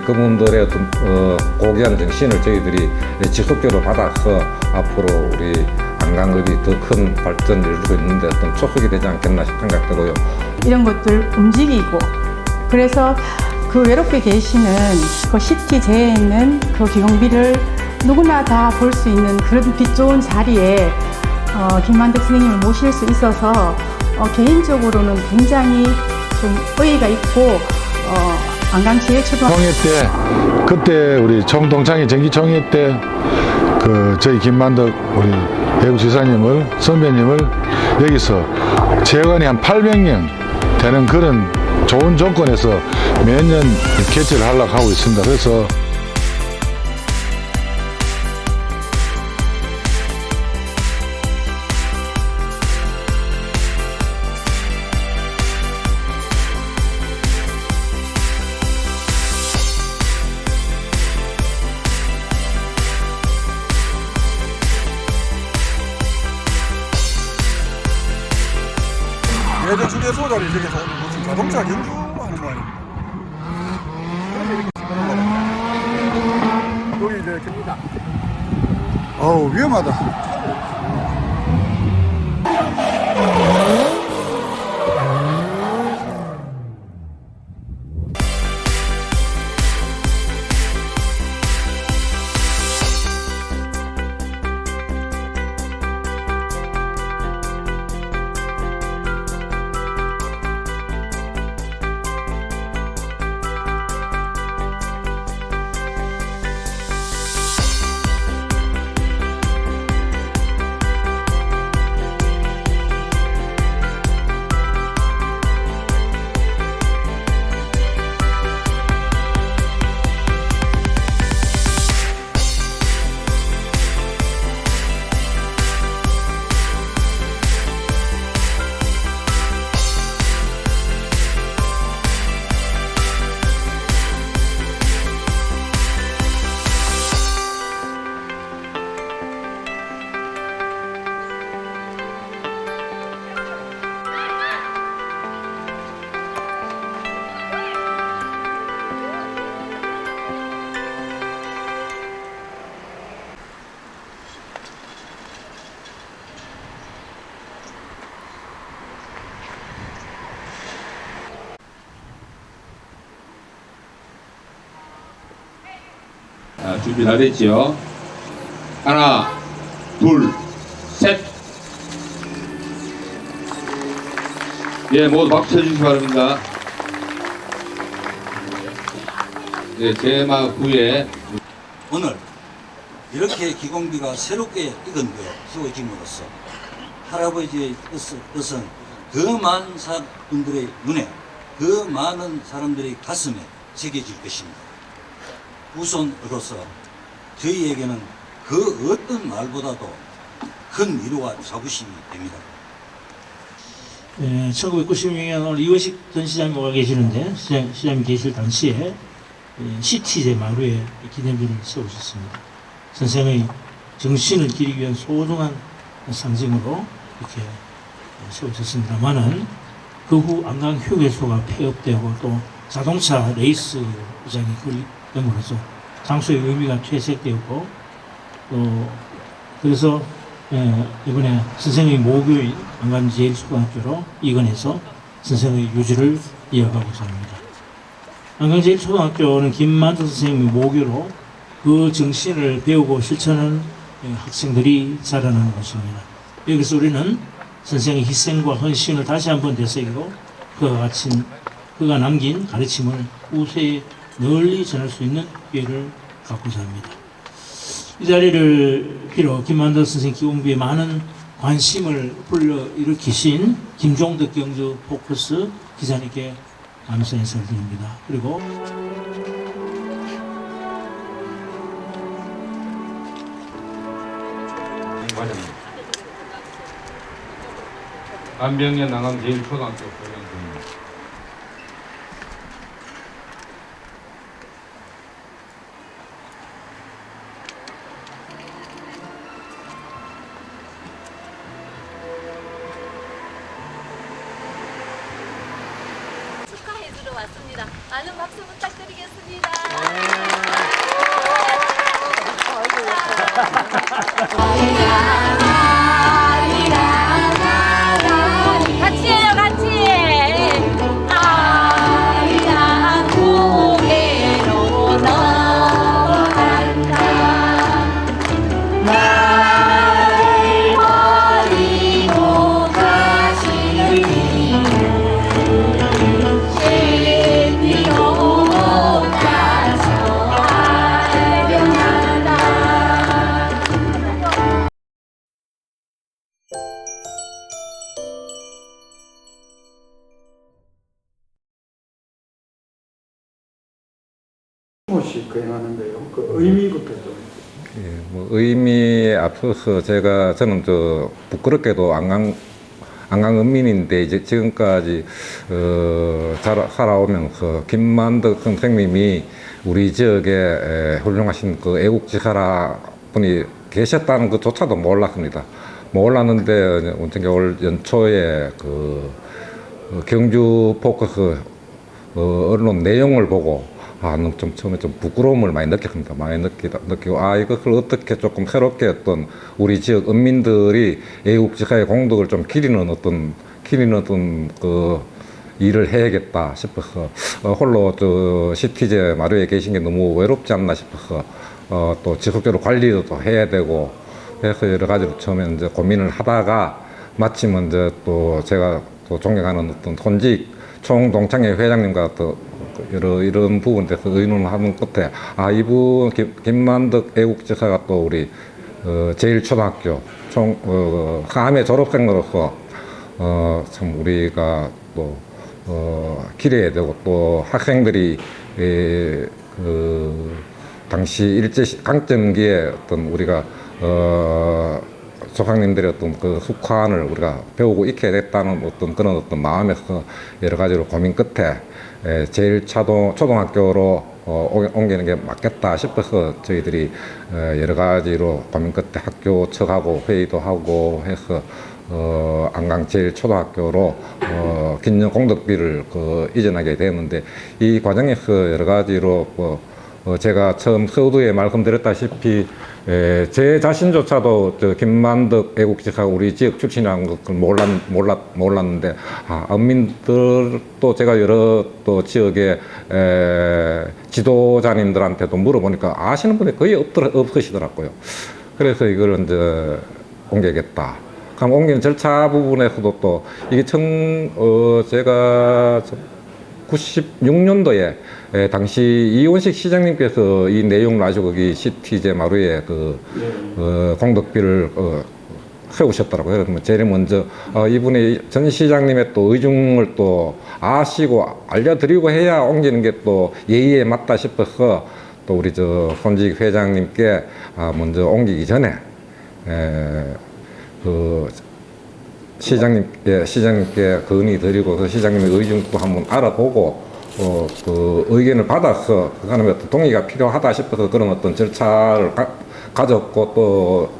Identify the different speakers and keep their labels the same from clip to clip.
Speaker 1: 그분들의 어떤 어, 고귀한 정신을 저희들이 지속적으로 받아서 앞으로 우리 안강읍이 더 큰 발전을 이루고 있는데 어떤 초석이 되지 않겠나 생각 되고요.
Speaker 2: 이런 것들 움직이고 그래서 그 외롭게 계시는 그 시티 제에 있는 그 기공비를 누구나 다 볼 수 있는 그런 빛 좋은 자리에 어, 김만덕 선생님을 모실 수 있어서 어, 개인적으로는 굉장히 좀 의의가 있고 어, 안강제일초등학교
Speaker 3: 총회 때 그때 우리 총동창회 정기총회 때 그 저희 김만덕 우리 배우 지사님을 선배님을 여기서 재관이 한 800명 되는 그런 좋은 조건에서 매년 개최를 하려고 하고 있습니다. 그래서
Speaker 4: 준비 다 됐지요? 하나, 둘, 셋. 예, 모두 박수 쳐주시기 바랍니다. 예, 제막 후에
Speaker 5: 오늘 이렇게 기공비가 새롭게 이건되어 세워짐으로써 할아버지의 뜻- 뜻은 그 많은 사람들의 눈에 그 많은 사람들의 가슴에 새겨질 것입니다. 우선으로서 저희에게는 그 어떤 말보다도 큰 위로와 자부심이 됩니다.
Speaker 6: 예, 1996년 오늘 이원식 전 시장님 와 계시는데 시장, 시장님 계실 당시에 예, 시티제 마루에 기념비를 세우셨습니다. 선생의 정신을 기리기 위한 소중한 상징으로 이렇게 세우셨습니다만은 그 후 안강 휴게소가 폐업되고 또 자동차 레이스장이 건립됨으로써 장소의 의미가 퇴색되었고 또 그래서 예, 이번에 선생의 모교인 안간 제일초등학교로 이관해서 선생의 유지를 이어가고자 합니다. 안강 제일초등학교는 김만두 선생님의 모교로 그 정신을 배우고 실천하는 예, 학생들이 자라나는 곳입니다. 여기서 우리는 선생의 희생과 헌신을 다시 한번 되새기고 그가 가친 그가 남긴 가르침을 후세에 널리 전할 수 있는 기회를 갖고자 합니다. 이 자리를 빌어 김만덕 선생 기공비에 많은 관심을 불러일으키신 김종덕 경주 포커스 기자님께 감사 인사를 드립니다. 그리고
Speaker 4: 안병년 나감 제일초등학교 교장 중입니다.
Speaker 7: 부탁드리겠습니다. 같이
Speaker 8: 번씩 거행하는데요. 그 의미부터 좀.
Speaker 1: 예, 뭐 의미에 앞서서 제가 저는 저 부끄럽게도 안강 안강 은민인데 이제 지금까지 어, 자, 살아오면서 김만덕 선생님이 우리 지역에 에, 훌륭하신 그 애국지사라 분이 계셨다는 것조차도 몰랐습니다. 몰랐는데 언젠가 올 연초에 그 어, 경주 포커스 어, 언론 내용을 보고 아, 좀 처음에 좀 부끄러움을 많이 느꼈습니다. 많이 느끼다, 느끼고 아 이것을 어떻게 조금 새롭게 어떤 우리 지역 은민들이 애국지사의 공덕을 좀 기리는 어떤 기리는 어떤 그 일을 해야겠다 싶어서 어, 홀로 저 시티제 마루에 계신 게 너무 외롭지 않나 싶어서 어, 또 지속적으로 관리도 또 해야 되고 그래서 여러 가지로 처음에 이제 고민을 하다가 마침 이제 또 제가 또 존경하는 어떤 손직 총동창회 회장님과 또 여러 이런 부분에 대해서 의논을 하는 끝에 아 이분 김, 김만덕 애국지사가 또 우리 어, 제일초등학교 총 어, 함의 졸업생으로서 어, 참 우리가 또 어, 기대해야 되고 또 학생들이 에, 그 당시 일제 시- 강점기에 어떤 우리가 어, 조상님들의 어떤 그 숙환을 우리가 배우고 익혀야 됐다는 어떤 그런 어떤 마음에서 여러 가지로 고민 끝에 에, 제일 차도 초등학교로 어, 옮- 옮기는 게 맞겠다 싶어서 저희들이 어, 여러 가지로 고민 끝에 학교 측하고 회의도 하고 해서 어, 안강 제일 초등학교로 어, 긴년 공덕비를 그 이전하게 되었는데 이 과정에서 여러 가지로 뭐 어, 제가 처음 서두에 말씀드렸다시피 에, 제 자신조차도 저 김만덕 애국지사가 우리 지역 출신이라는 걸 몰랐, 몰랐, 몰랐는데 아, 언민들도 제가 여러 또 지역의 에, 지도자님들한테도 물어보니까 아시는 분이 거의 없더, 없으시더라고요. 그래서 이걸 이제 옮겨야겠다. 그럼 옮기는 절차 부분에서도 또 이게 청, 어, 제가 96년도에 에, 당시 이원식 시장님께서 이 내용을 아주 거기 시티제 마루에 그 어, 공덕비를 어, 세우셨더라고요. 그래서 제일 먼저 어, 이분이 전 시장님의 또 의중을 또 아시고 알려드리고 해야 옮기는 게 또 예의에 맞다 싶어서 또 우리 저 손직 회장님께 아, 먼저 옮기기 전에 에, 그 시장님께 시장님께 건의 드리고 그 시장님의 의중도 한번 알아보고 어, 그 의견을 받아서 그 사람의 어떤 동의가 필요하다 싶어서 그런 어떤 절차를 가, 가졌고 또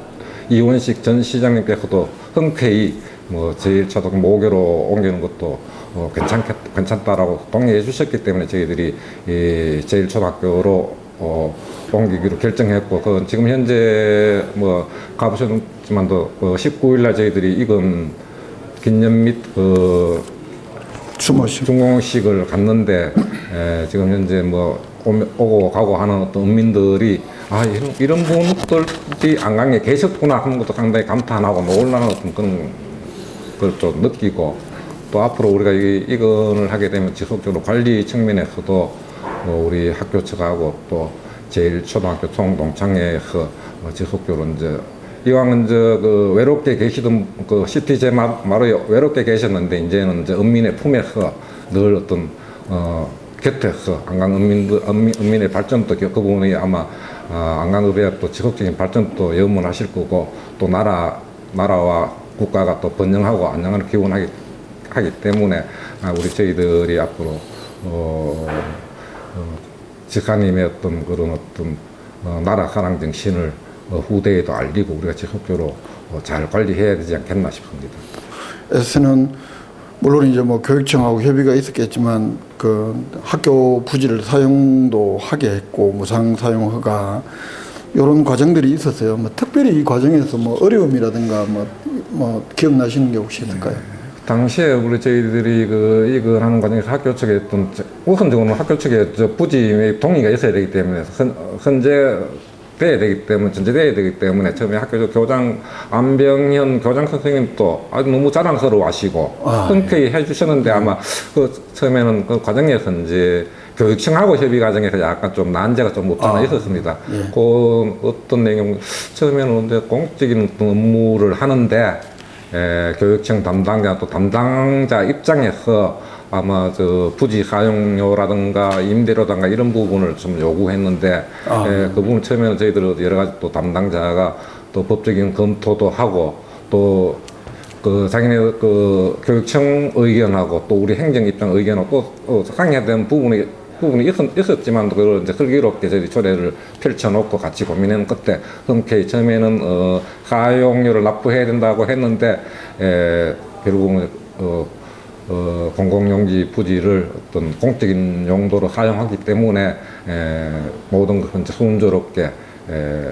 Speaker 1: 이원식 전 시장님께서도 흔쾌히 뭐 제일 초등 모교로 옮기는 것도 어, 괜찮겠, 괜찮다라고 동의해 주셨기 때문에 저희들이 이 제일 초등학교로 어, 옮기기로 결정했고, 그 지금 현재 뭐 가보셨지만도 그 19일 날 저희들이 이건 기념 및 그
Speaker 8: 추모식.
Speaker 1: 중공식을 갔는데 에, 지금 현재 뭐 오면- 오고 가고 하는 어떤 은민들이 아 이런 이런 분들이 안강에 계셨구나 하는 것도 상당히 감탄하고 놀라는 어떤 그런 걸 좀 느끼고 또 앞으로 우리가 이 이건을 하게 되면 지속적으로 관리 측면에서도 어, 우리 학교 측하고 또 제일 초등학교 총동창회에서 어, 지속적으로 이제 이왕은 이제 그 외롭게 계시던 그 시티제 마- 마루에 외롭게 계셨는데 이제는 이제 은민의 품에서 늘 어떤 어 곁에서 안강 은민들 은민, 은민의 발전도 그 부분이 아마 어, 안강읍의 또 지속적인 발전도 염원하실 거고 또 나라 나라와 국가가 또 번영하고 안녕을 기원하기 하기 때문에 아, 우리 저희들이 앞으로 어, 어, 지사님의 어떤 그런 어떤 어, 나라 사랑 정신을 어, 후대에도 알리고 우리가 지속적으로 어, 잘 관리해야 되지 않겠나 싶습니다.
Speaker 8: 에서는 물론 이제 뭐 교육청하고 협의가 있었겠지만 그 학교 부지를 사용도 하게 했고 무상 사용 허가 이런 과정들이 있었어요. 뭐 특별히 이 과정에서 뭐 어려움이라든가 뭐, 뭐 기억나시는 게 혹시 있을까요?
Speaker 1: 당시에 우리 저희들이 그 이걸 하는 과정에서 학교 측에 저- 우선적으로 학교 측에 저 부지 동의가 있어야 되기 때문에 선, 선제 돼야 되기 때문에 전제돼야 되기 때문에 처음에 학교 교장 안병현 교장 선생님도 아주 너무 자랑스러워하시고
Speaker 8: 아,
Speaker 1: 흔쾌히 해주셨는데 아마 그 처음에는 그 과정에서 이제 교육청하고 협의 과정에서 약간 좀 난제가 좀 없지 않아
Speaker 8: 아,
Speaker 1: 있었습니다.
Speaker 8: 예.
Speaker 1: 그 어떤 내용 처음에는 이제 공적인 업무를 하는데 에, 교육청 담당자 또 담당자 입장에서 아마 저 부지 사용료라든가 임대료든가 이런 부분을 좀 요구했는데
Speaker 8: 아.
Speaker 1: 에, 그 부분 처음에는 저희들 여러 가지 또 담당자가 또 법적인 검토도 하고 또 그 자기네 그 교육청 의견하고 또 우리 행정 입장 의견하고 또 어, 상해야 되는 부분이 부분이 있었, 있었 지만 그걸 이제 슬기롭게 저희 초래를 펼쳐놓고 같이 고민하는 끝에 흔쾌히 처음에는 어, 사용료를 납부해야 된다고 했는데 에, 결국은 어, 어, 공공용지 부지를 어떤 공적인 용도로 사용하기 때문에 에, 모든 것은 순조롭게 에,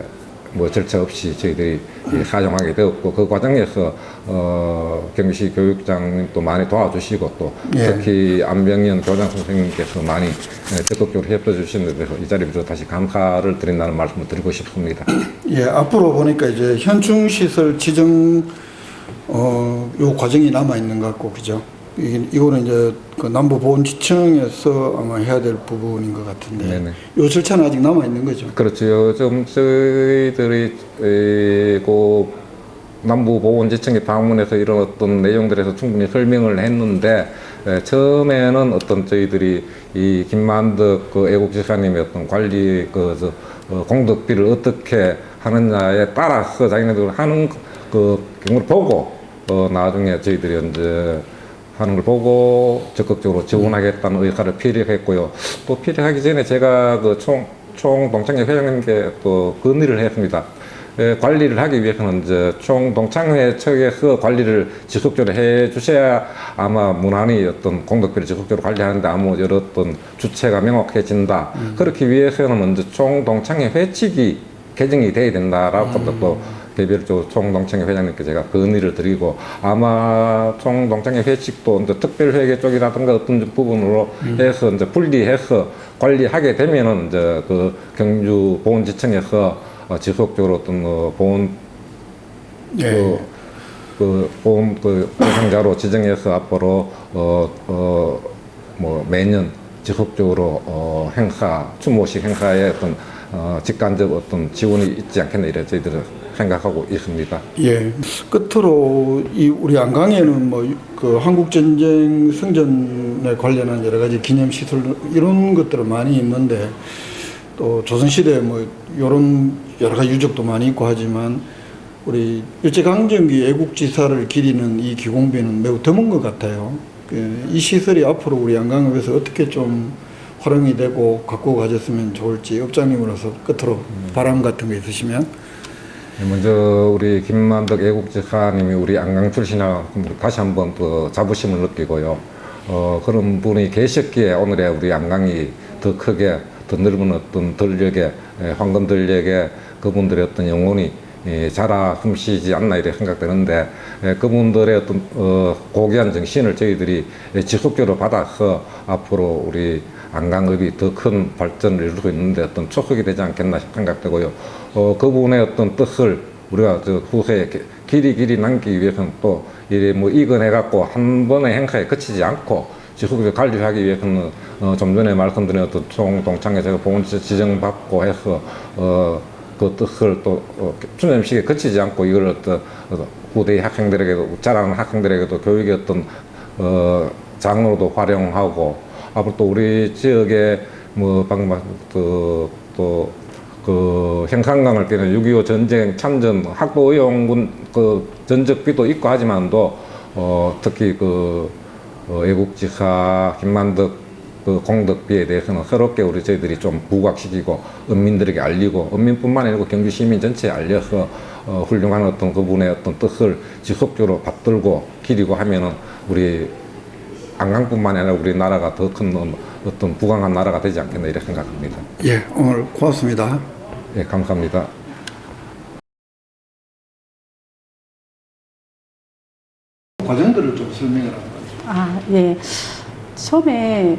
Speaker 1: 뭐 절차 없이 저희들이 이 사용하게 되었고 그 과정에서 어, 경기시 교육장님도 많이 도와주시고 또
Speaker 8: 예.
Speaker 1: 특히 안병현 교장 선생님께서 많이 에, 적극적으로 협조해 주시는 데 대해서 이 자리에서 다시 감사를 드린다는 말씀을 드리고 싶습니다.
Speaker 8: 예, 앞으로 보니까 이제 현충 시설 지정 어, 요 과정이 남아 있는 것 같고 그죠? 이 이거는 이제 그 남부 보훈지청에서 아마 해야 될 부분인 것 같은데
Speaker 1: 네네.
Speaker 8: 요 절차는 아직 남아 있는 거죠?
Speaker 1: 그렇죠. 요즘 저희들이 에, 그 남부 보건지청에 방문해서 이런 어떤 내용들에서 충분히 설명을 했는데 에, 처음에는 어떤 저희들이 이 김만덕 그 애국지사님의 어떤 관리 그 저, 어, 공덕비를 어떻게 하느냐에 따라서 자기네들 하는 그 경우를 보고 어, 나중에 저희들이 이제 하는 걸 보고 적극적으로 지원하겠다는 의사를 피력했고요. 또 피력하기 전에 제가 그 총, 총 동창회 회장님께 또 건의를 했습니다. 에, 관리를 하기 위해서는 이제 총 동창회 측에서 관리를 지속적으로 해 주셔야 아마 무난히 어떤 공덕비를 지속적으로 관리하는데 아무 여러 어떤 주체가 명확해진다. 그렇기 위해서는 먼저 총 동창회 회칙이 개정이 돼야 된다라고 또 개별적으로 총동창회 회장님께 제가 건의를 드리고 아마 총동창회 회칙도 이제 특별회계 쪽이라든가 어떤 부분으로 해서 이제 분리해서 관리하게 되면은 이제 그 경주 보훈지청에서 어, 지속적으로 어떤 어, 보훈
Speaker 8: 예.
Speaker 1: 그, 그 보험 그 대상자로 지정해서 앞으로 어 어 뭐 매년 지속적으로 어 행사 추모식 행사에 어떤 어 직간접 어떤 지원이 있지 않겠나 이래 저희들은 생각하고 있습니다.
Speaker 8: 예. 끝으로 이 우리 안강에는 뭐 그 한국 전쟁 승전에 관련한 여러 가지 기념 시설 이런 것들은 많이 있는데 또 조선 시대 뭐 이런 여러 가지 유적도 많이 있고 하지만 우리 일제 강점기 애국지사를 기리는 이 기공비는 매우 드문 것 같아요. 그이 시설이 앞으로 우리 안강읍에서 어떻게 좀 활용이 되고 갖고 가졌으면 좋을지 업장님으로서 끝으로 바람 같은 거 있으시면
Speaker 1: 먼저 우리 김만덕 애국지사님이 우리 안강 출신이라 다시 한번 또 자부심을 느끼고요. 어, 그런 분이 계셨기에 오늘의 우리 안강이 더 크게 더 넓은 어떤 들녘에 에, 황금 들녘에 그분들의 어떤 영혼이 예, 자라 숨쉬지 않나 이렇게 생각되는데 예, 그분들의 어떤 어, 고귀한 정신을 저희들이 예, 지속적으로 받아서 앞으로 우리 안강읍이 더 큰 발전을 수 있는데 어떤 초석이 되지 않겠나 생각되고요. 어, 그분의 어떤 뜻을 우리가 저 후세에 기- 길이 길이 남기기 위해서는 또 이래 뭐 이건해 갖고 한 번의 행사에 그치지 않고 지속적으로 관리하기 위해서는 어, 좀 전에 말씀드린 어떤 총 동창회 제가 보훈 지정받고 해서 어, 그 뜻을 또 어, 추념식에 그치지 않고 이걸 어떤 어, 후대 학생들에게도 자라는 학생들에게도 교육의 어떤 어, 장으로도 활용하고 앞으로 또 우리 지역에 뭐 방금 그, 또 그 행상강을 끼는 6.25 전쟁 참전 학도의용군 그 전적비도 있고 하지만도 어 특히 그 어, 애국지사 김만덕 그 공덕비에 대해서는 새롭게 우리 저희들이 좀 부각시키고 은민들에게 알리고 은민뿐만 아니고 경주 시민 전체에 알려서 어, 훌륭한 어떤 그분의 어떤 뜻을 지속적으로 받들고 기리고 하면은 우리 안강뿐만 아니라 우리나라가 더 큰 어떤 부강한 나라가 되지 않겠나 이렇게 생각합니다.
Speaker 8: 예, 오늘 고맙습니다.
Speaker 1: 예, 감사합니다.
Speaker 8: 과정들을 좀 설명을
Speaker 2: 아, 예. 처음에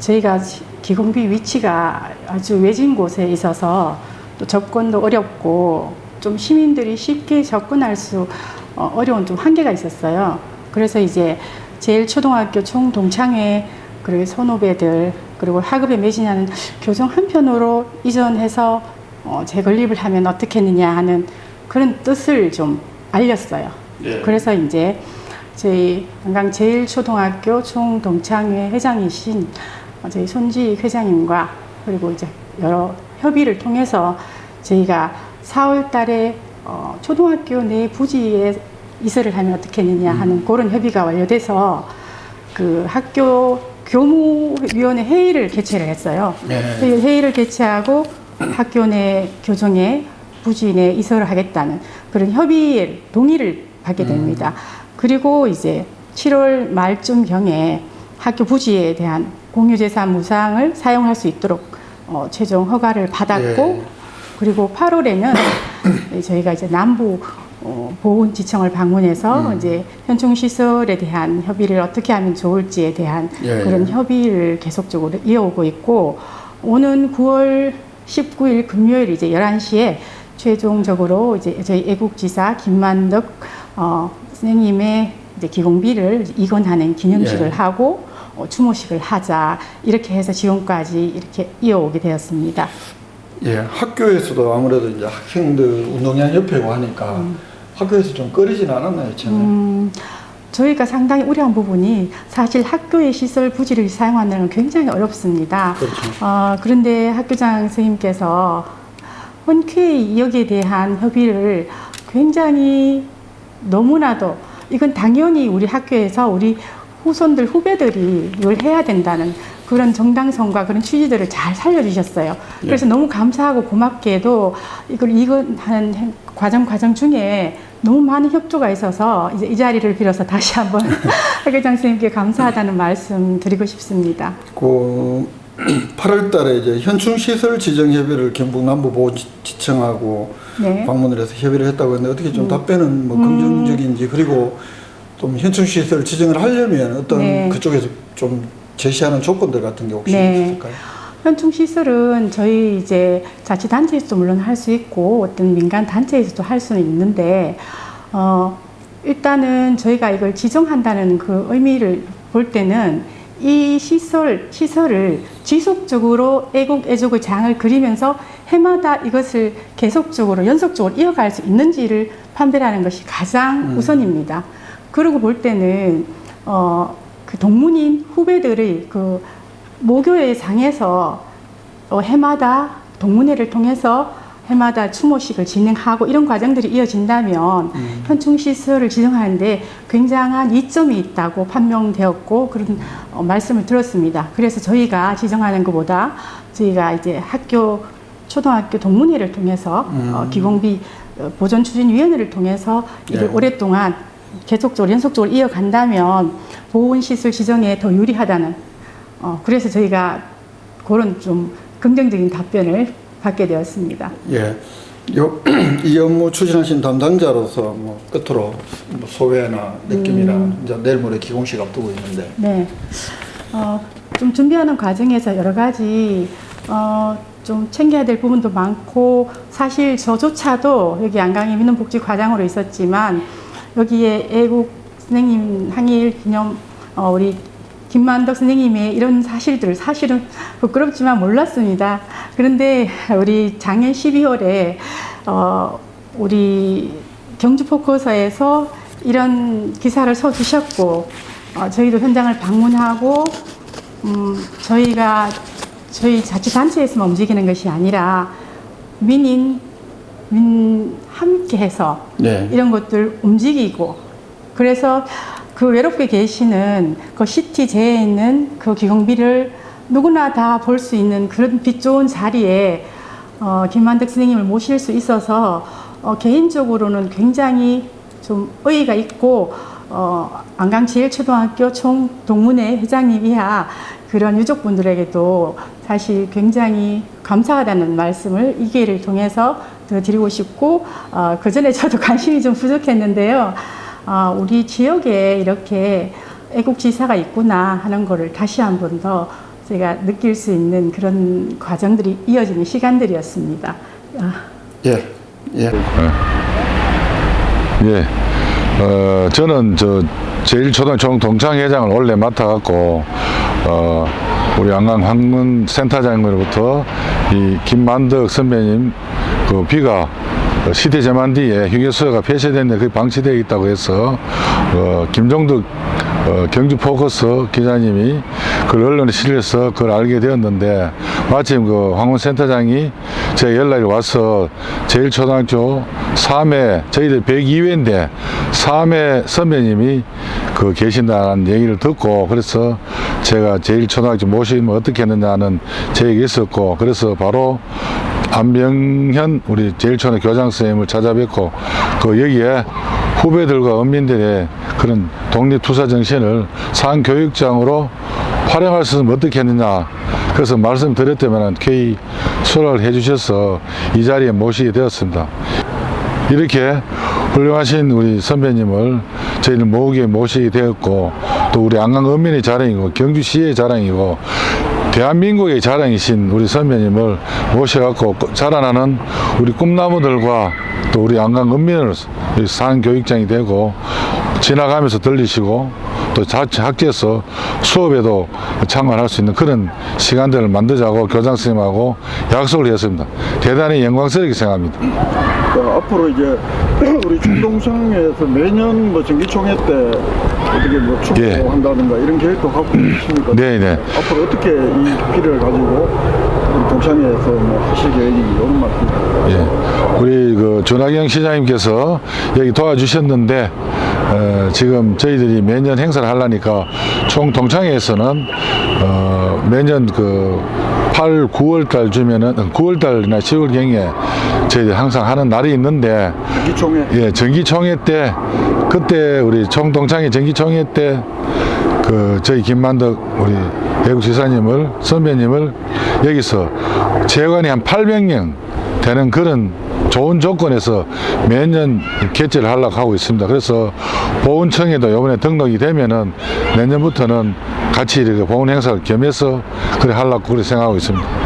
Speaker 2: 저희가 기공비 위치가 아주 외진 곳에 있어서 또 접근도 어렵고 좀 시민들이 쉽게 접근할 수 어, 어려운 좀 한계가 있었어요. 그래서 이제 제일 초등학교 총동창회 그리고 선후배들 그리고 학업에 매진하는 교정 한편으로 이전해서 어, 재건립을 하면 어떻겠느냐 하는 그런 뜻을 좀 알렸어요.
Speaker 8: 예.
Speaker 2: 그래서 이제 저희 한강 제일초등학교 총동창회 회장이신 어, 저희 손지 회장님과 그리고 이제 여러 협의를 통해서 저희가 4월 달에 어, 초등학교 내 부지에 이사를 하면 어떻겠느냐 하는 그런 협의가 완료돼서 그 학교 교무위원회 회의를 개최를 했어요.
Speaker 8: 네.
Speaker 2: 회의- 회의를 개최하고 학교 내 교정에 부지 내 이사를 하겠다는 그런 협의에 동의를 받게 됩니다. 그리고 이제 7월 말쯤 경에 학교 부지에 대한 공유재산 무상을 사용할 수 있도록 어, 최종 허가를 받았고
Speaker 8: 예.
Speaker 2: 그리고 8월에는 저희가 이제 남부 어, 보훈지청을 방문해서
Speaker 8: 음.
Speaker 2: 이제 현충 시설에 대한 협의를 어떻게 하면 좋을지에 대한
Speaker 8: 예,
Speaker 2: 그런
Speaker 8: 예.
Speaker 2: 협의를 계속적으로 이어오고 있고 오는 9월 19일 금요일 이제 11시에 최종적으로 이제 저희 애국지사 김만덕 어, 선생님의 이제 기공비를 이건하는 기념식을
Speaker 8: 예.
Speaker 2: 하고 어, 추모식을 하자 이렇게 해서 지금까지 이렇게 이어오게 되었습니다.
Speaker 8: 예, 학교에서도 아무래도 이제 학생들 운동장 옆에고 하니까 학교에서 좀 꺼리진 않았나요, 처음에?
Speaker 2: 음, 저희가 상당히 우려한 부분이 사실 학교의 시설 부지를 사용하는 건 굉장히 어렵습니다.
Speaker 8: 그렇죠.
Speaker 2: 어, 그런데 학교장 선생님께서 흔쾌히 여기에 대한 협의를 굉장히 너무나도 이건 당연히 우리 학교에서 우리 후손들 후배들이 이걸 해야 된다는 그런 정당성과 그런 취지들을 잘 살려주셨어요. 그래서 너무 감사하고 고맙게도 이걸 이건하는 행- 과정 과정 중에 너무 많은 협조가 있어서 이제 이 자리를 빌어서 다시 한번 학교장 선생님께 감사하다는 말씀 드리고 싶습니다.
Speaker 8: 그 8월 달에 이제 현충 시설 지정 협의를 경북 남부 보훈지청하고
Speaker 2: 네.
Speaker 8: 방문을 해서 협의를 했다고 했는데 어떻게 좀 답변은 뭐 긍정적인지 그리고 좀 현충 시설 지정을 하려면 어떤
Speaker 2: 네.
Speaker 8: 그쪽에서 좀 제시하는 조건들 같은 게 혹시
Speaker 2: 네.
Speaker 8: 있을까요?
Speaker 2: 현충 시설은 저희 이제 자치 단체에서도 물론 할 수 있고 어떤 민간 단체에서도 할 수는 있는데 어 일단은 저희가 이걸 지정한다는 그 의미를 볼 때는 이 시설 시설을 지속적으로 애국 애족의 장을 그리면서 해마다 이것을 계속적으로 연속적으로 이어갈 수 있는지를 판별하는 것이 가장
Speaker 8: 음.
Speaker 2: 우선입니다. 그러고 볼 때는 어 그 동문인 후배들의 그 모교회 상에서 어, 해마다 동문회를 통해서 해마다 추모식을 진행하고 이런 과정들이 이어진다면 현충 시설을 지정하는데 굉장한 이점이 있다고 판명되었고 그런 어, 말씀을 들었습니다. 그래서 저희가 지정하는 것보다 저희가 이제 학교 초등학교 동문회를 통해서 어, 기공비 어, 보존 추진 위원회를 통해서
Speaker 8: 네.
Speaker 2: 오랫동안 계속적으로 연속적으로 이어간다면 보훈 시설 지정에 더 유리하다는 어, 그래서 저희가 그런 좀 긍정적인 답변을 받게 되었습니다.
Speaker 8: 예. 요, 이 업무 추진하신 담당자로서 뭐 끝으로 뭐 소회나 느낌이나
Speaker 2: 음.
Speaker 8: 이제 내일 모레 기공식 앞두고 있는데
Speaker 2: 네. 어, 좀 준비하는 과정에서 여러 가지 어, 좀 챙겨야 될 부분도 많고 사실 저조차도 여기 안강의 민원복지 과장으로 있었지만 여기에 애국 선생님 항일 기념 어, 우리 김만덕 선생님의 이런 사실들을 사실은 부끄럽지만 몰랐습니다. 그런데 우리 작년 12월에 어, 우리 경주 포커서에서 이런 기사를 써 주셨고 어, 저희도 현장을 방문하고 음, 저희가 저희 자치단체에서만 움직이는 것이 아니라 민인 민 함께해서
Speaker 8: 네.
Speaker 2: 이런 것들 움직이고 그래서 그 외롭게 계시는 그 시티 제에 있는 그 기공비를 누구나 다 볼 수 있는 그런 빛 좋은 자리에 어, 김만덕 선생님을 모실 수 있어서 어, 개인적으로는 굉장히 좀 의의가 있고 어, 어, 안강제일초등학교 총동문회 회장님이야 그런 유족분들에게도 사실 굉장히 감사하다는 말씀을 이 기회를 통해서 더 드리고 싶고 어, 그 전에 저도 관심이 좀 부족했는데요. 어, 우리 지역에 이렇게 애국지사가 있구나 하는 거를 다시 한 번 더 제가 느낄 수 있는 그런 과정들이 이어지는 시간들이었습니다. 아,
Speaker 8: 예, 예.
Speaker 3: 예. 어, 저는 저 제일초등학교 동창회장을 원래 맡아갖고, 어, 우리 양강 황문 센터장으로부터 이 김만덕 선배님 그 비가 시대 제만 뒤에 휴게소가 폐쇄됐는데 그게 방치되어 있다고 해서 어, 김종덕 어, 경주 포커스 기자님이 그 언론에 실려서 그걸 알게 되었는데 마침 그 황문 센터장이 제 연락이 와서 제일 초등학교 3회 저희들 102회인데 3회 선배님이 그 계신다는 얘기를 듣고 그래서 제가 제일 초등학교 모시면 어떻게 했느냐는 제 얘기 있었고 그래서 바로 안병현 우리 제일초등 교장 선생님을 찾아뵙고 그 여기에 후배들과 언민들의 그런 독립투사 정신을 상교육장으로 활용할 수 있으면 어떻게 했느냐 그래서 말씀드렸다면 K 수락을 해주셔서 이 자리에 모시게 되었습니다. 이렇게 훌륭하신 우리 선배님을 저희는 모으게 모시게 되었고 또 우리 안강 은민의 자랑이고 경주시의 자랑이고 대한민국의 자랑이신 우리 선배님을 모셔갖고 자라나는 우리 꿈나무들과 또 우리 안강 은민을 상교육장이 되고 지나가면서 들리시고 또 자체 학교에서 수업에도 참관할 수 있는 그런 시간들을 만들자고 교장 선생님하고 약속을 했습니다. 대단히 영광스럽게 생각합니다.
Speaker 8: 그 앞으로 이제 우리 충동성에서 매년 뭐 정기총회 때 어떻게 뭐
Speaker 3: 예.
Speaker 8: 축구한다든가 이런 계획도 갖고 있습니까?
Speaker 3: 네네.
Speaker 8: 앞으로 어떻게 이 비를 가지고 우리 동창회에서 뭐 하실 계획인지 이런 말씀.
Speaker 3: 예. 우리 그 준하경 시장님께서 여기 도와주셨는데 어, 지금 저희들이 매년 행사를 하려니까 총 동창회에서는 어, 매년 그 8, 9월 달 주면은 9월 달이나 10월 경에 저희들이 항상 하는 날이 있는데
Speaker 8: 정기총회.
Speaker 3: 예, 정기총회 때 그때 우리 총동창회 정기총회 때 그 저희 김만덕 우리 외국 지사님을 선배님을 여기서 재관이 한 800명 되는 그런 좋은 조건에서 매년 개최를 하려고 하고 있습니다. 그래서 보훈청에도 이번에 등록이 되면은 내년부터는 같이 이렇게 보훈 행사를 겸해서 그래 하려고 그렇게 생각하고 있습니다.